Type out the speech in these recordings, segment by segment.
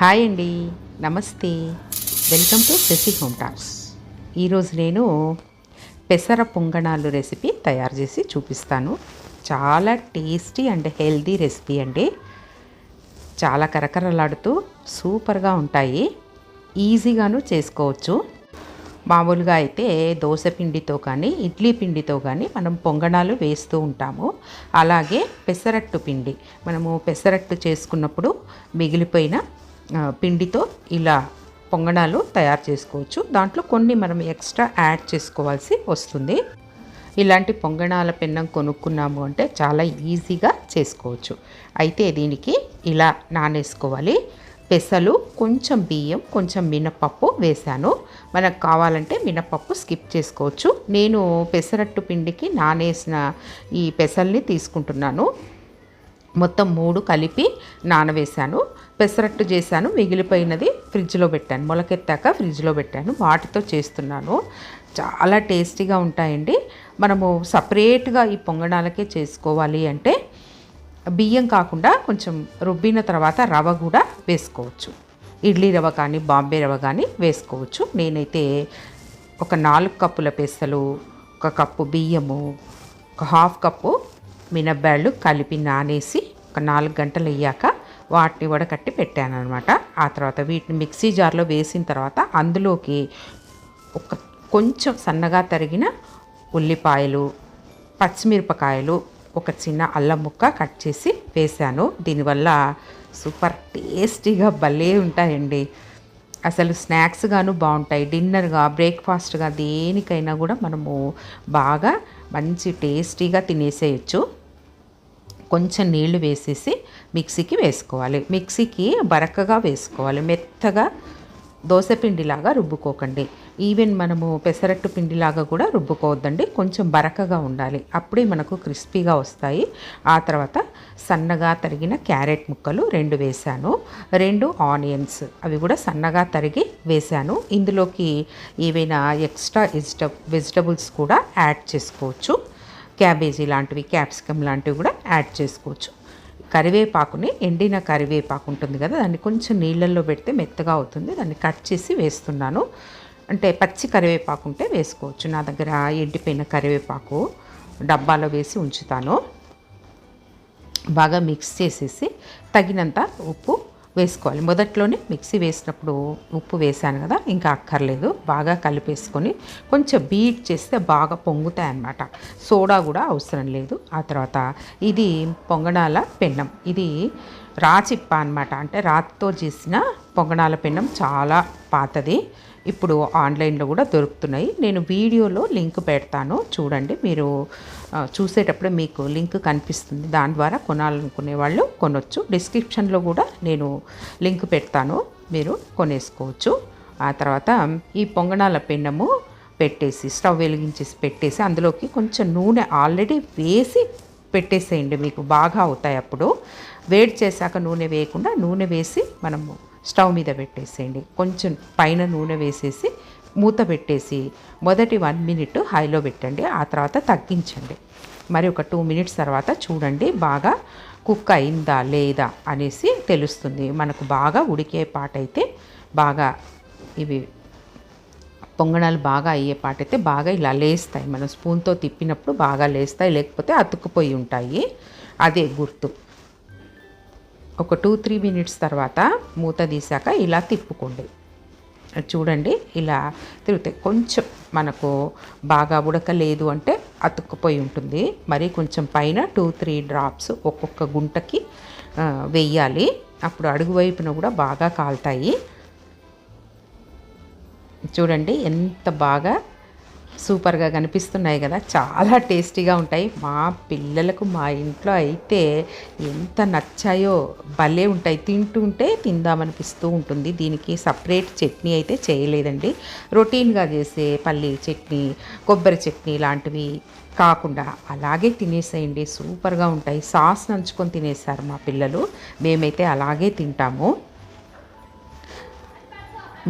Hi అండి. నమస్తే. Welcome to Shashi home talks. ఈరోజు నేను పెసర పొంగణాలు రెసిపీ తయారు చేసి చూపిస్తాను. చాలా టేస్టీ అండ్ హెల్దీ రెసిపీ అండి. చాలా కరకరలాడుతూ సూపర్గా ఉంటాయి. ఈజీగాను చేసుకోవచ్చు. మామూలుగా అయితే దోశ పిండితో కానీ ఇడ్లీ పిండితో కానీ మనం పొంగణాలు వేస్తూ ఉంటాము. అలాగే పెసరట్టు పిండి. మనము పెసరట్టు చేసుకున్నప్పుడు మిగిలిపోయిన పిండితో ఇలా పొంగణాలు తయారు చేసుకోవచ్చు. దాంట్లో కొన్ని మనం ఎక్స్ట్రా యాడ్ చేసుకోవాల్సి వస్తుంది. ఇలాంటి పొంగణాల పెన్నం కొనుక్కున్నాము అంటే చాలా ఈజీగా చేసుకోవచ్చు. అయితే దీనికి ఇలా నానేసుకోవాలి. పెసలు కొంచెం బియ్యం కొంచెం మినపప్పు వేశాను. మనకు కావాలంటే మినపప్పు స్కిప్ చేసుకోవచ్చు. నేను పెసరట్టు పిండికి నానేసిన ఈ పెసల్ని తీసుకుంటున్నాను. మొత్తం మూడు కలిపి నానవేశాను. పెసరట్టు చేశాను మిగిలిపోయినది ఫ్రిడ్జ్లో పెట్టాను. మొలకెత్తాక ఫ్రిడ్జ్లో పెట్టాను. వాటితో చేస్తున్నాను. చాలా టేస్టీగా ఉంటాయండి. మనము సపరేట్గా ఈ పొంగణాలకే చేసుకోవాలి అంటే బియ్యం కాకుండా కొంచెం రుబ్బిన తర్వాత రవ కూడా వేసుకోవచ్చు. ఇడ్లీ రవ కానీ బాంబే రవ కానీ వేసుకోవచ్చు. నేనైతే ఒక నాలుగు కప్పుల పెసలు ఒక కప్పు బియ్యము ఒక హాఫ్ కప్పు మినబ్బాళ్ళు కలిపి నానేసి ఒక నాలుగు గంటలు అయ్యాక వాటిని వడకట్టి పెట్టాను అనమాట ఆ తర్వాత వీటిని మిక్సీ జార్లో వేసిన తర్వాత అందులోకి ఒక కొంచెం సన్నగా తరిగిన ఉల్లిపాయలు పచ్చిమిరపకాయలు ఒక చిన్న అల్లం ముక్క కట్ చేసి వేశాను. దీనివల్ల సూపర్ టేస్టీగా భలే ఉంటాయండి. అసలు స్నాక్స్గాను బాగుంటాయి. డిన్నర్గా బ్రేక్ఫాస్ట్గా దేనికైనా కూడా మనము బాగా మంచి టేస్టీగా తినేసేయచ్చు. కొంచెం నీళ్ళు వేసేసి మిక్సీకి వేసుకోవాలి. మిక్సీకి బరకగా వేసుకోవాలి. మెత్తగా దోశ పిండిలాగా రుబ్బుకోకండి. ఈవెన్ మనము పెసరట్టు పిండిలాగా కూడా రుబ్బుకోవద్దండి. కొంచెం బరకగా ఉండాలి. అప్పుడే మనకు క్రిస్పీగా వస్తాయి. ఆ తర్వాత సన్నగా తరిగిన క్యారెట్ ముక్కలు రెండు వేశాను. రెండు ఆనియన్స్ అవి కూడా సన్నగా తరిగి వేశాను. ఇందులోకి ఏవైనా ఎక్స్ట్రా వెజిట వెజిటబుల్స్ కూడా యాడ్ చేసుకోవచ్చు. క్యాబేజీ లాంటివి క్యాప్సికమ్ లాంటివి కూడా యాడ్ చేసుకోవచ్చు. కరివేపాకుని ఎండిన కరివేపాకు ఉంటుంది కదా దాన్ని కొంచెం నీళ్ళల్లో పెడితే మెత్తగా అవుతుంది. దాన్ని కట్ చేసి వేస్తున్నాను. అంటే పచ్చి కరివేపాకు ఉంటే వేసుకోవచ్చు. నా దగ్గర ఎండిపోయిన కరివేపాకు డబ్బాలో వేసి ఉంచుతాను. బాగా మిక్స్ చేసేసి తగినంత ఉప్పు వేసుకోవాలి. మొదట్లోనే మిక్సీ వేసినప్పుడు ఉప్పు వేసాను కదా ఇంకా అక్కర్లేదు. బాగా కలిపేసుకొని కొంచెం బీట్ చేస్తే బాగా పొంగుతాయి అన్నమాట సోడా కూడా అవసరం లేదు. ఆ తర్వాత ఇది పొంగణాల పెన్నం. ఇది రాచిప్ప అనమాట అంటే రాతితో చేసిన పొంగణాల పెన్నం చాలా పాతది. ఇప్పుడు ఆన్లైన్లో కూడా దొరుకుతున్నాయి. నేను వీడియోలో లింక్ పెడతాను. చూడండి మీరు చూసేటప్పుడు మీకు లింక్ కనిపిస్తుంది. దాని ద్వారా కొనాలనుకునే వాళ్ళు కొనొచ్చు. డిస్క్రిప్షన్లో కూడా నేను లింక్ పెడతాను. మీరు కొనేసుకోవచ్చు. ఆ తర్వాత ఈ పొంగణాల పెన్నము పెట్టేసి స్టవ్ వెలిగించేసి పెట్టేసి అందులోకి కొంచెం నూనె ఆల్రెడీ వేసి పెట్టేసేయండి. మీకు బాగా అవుతాయి అప్పుడు. వేడి చేశాక నూనె వేయకుండా నూనె వేసి మనము స్టవ్ మీద పెట్టేసేయండి. కొంచెం పైన నూనె వేసేసి మూత పెట్టేసి మొదటి వన్ మినిట్ హైలో పెట్టండి. ఆ తర్వాత తగ్గించండి. మరి ఒక టూ మినిట్స్ తర్వాత చూడండి బాగా కుక్ అయిందా లేదా అనేసి తెలుస్తుంది. మనకు బాగా ఉడికే పాట అయితే బాగా ఇవి పొంగణాలు బాగా అయ్యే పాట అయితే బాగా ఇలా లేస్తాయి. మనం స్పూన్తో తిప్పినప్పుడు బాగా లేస్తాయి లేకపోతే అతుక్కుపోయి ఉంటాయి. అదే గుర్తు. ఒక టూ త్రీ మినిట్స్ తర్వాత మూత తీసాక ఇలా తిప్పుకోండి. చూడండి ఇలా తిరుగుతాయి కొంచెం మనకు బాగా ఉడకలేదు అంటే అతుక్కుపోయి ఉంటుంది. మరి కొంచెం పైన టూ త్రీ డ్రాప్స్ ఒక్కొక్క గుంటకి వెయ్యాలి అప్పుడు అడుగు వైపున కూడా బాగా కాలుతాయి. చూడండి ఎంత బాగా సూపర్గా కనిపిస్తున్నాయి కదా. చాలా టేస్టీగా ఉంటాయి. మా పిల్లలకు మా ఇంట్లో అయితే ఎంత నచ్చాయో భలే ఉంటాయి. తింటుంటే తిందామనిపిస్తూ ఉంటుంది. దీనికి సపరేట్ చట్నీ అయితే చేయలేదండి. రొటీన్గా చేసే పల్లి చట్నీ కొబ్బరి చట్నీ లాంటివి కాకుండా అలాగే తినేసేయండి. సూపర్గా ఉంటాయి. సాస్ నంచుకొని తినేసారు మా పిల్లలు. మేమైతే అలాగే తింటాము.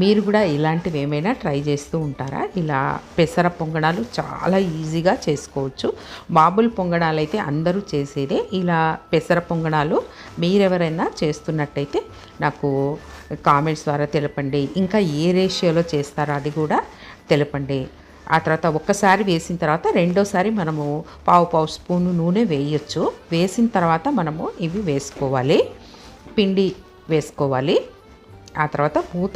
మీరు కూడా ఇలాంటివి ఏమైనా ట్రై చేస్తూ ఉంటారా? ఇలా పెసర పొంగడాలు చాలా ఈజీగా చేసుకోవచ్చు. మామూలు పొంగడాలు అయితే అందరూ చేసేదే. ఇలా పెసర పొంగడాలు మీరెవరైనా చేస్తున్నట్టయితే నాకు కామెంట్స్ ద్వారా తెలపండి. ఇంకా ఏ రేషియోలో చేస్తారో అది కూడా తెలపండి. ఆ తర్వాత ఒక్కసారి వేసిన తర్వాత రెండోసారి మనము పావు పావు స్పూను నూనె వేయొచ్చు. వేసిన తర్వాత మనము ఇవి వేసుకోవాలి. పిండి వేసుకోవాలి. ఆ తర్వాత పూత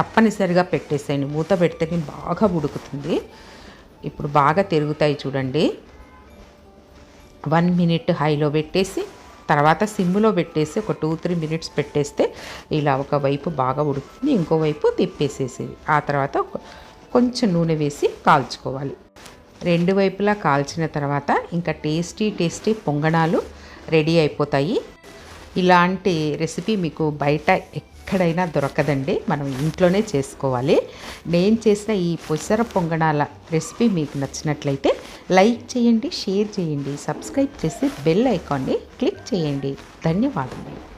తప్పనిసరిగా పెట్టేసేయండి. మూత పెడితేనే బాగా ఉడుకుతుంది. ఇప్పుడు బాగా తిరుగుతాయి చూడండి. వన్ మినిట్ హైలో పెట్టేసి తర్వాత సిమ్లో పెట్టేసి ఒక టూ త్రీ మినిట్స్ పెట్టేస్తే ఇలా ఒక వైపు బాగా ఉడుకుతుంది. ఇంకోవైపు తిప్పేసేసేది. ఆ తర్వాత కొంచెం నూనె వేసి కాల్చుకోవాలి. రెండు వైపులా కాల్చిన తర్వాత ఇంకా టేస్టీ టేస్టీ పొంగణాలు రెడీ అయిపోతాయి. ఇలాంటి రెసిపీ మీకు బయట ఎక్కడైనా దొరకదండి. మనం ఇంట్లోనే చేసుకోవాలి. నేను చేసిన ఈ పొసర పొంగణాల రెసిపీ మీకు నచ్చినట్లయితే లైక్ చేయండి షేర్ చేయండి సబ్స్క్రైబ్ చేసి బెల్ ఐకాన్ని క్లిక్ చేయండి. ధన్యవాదములు.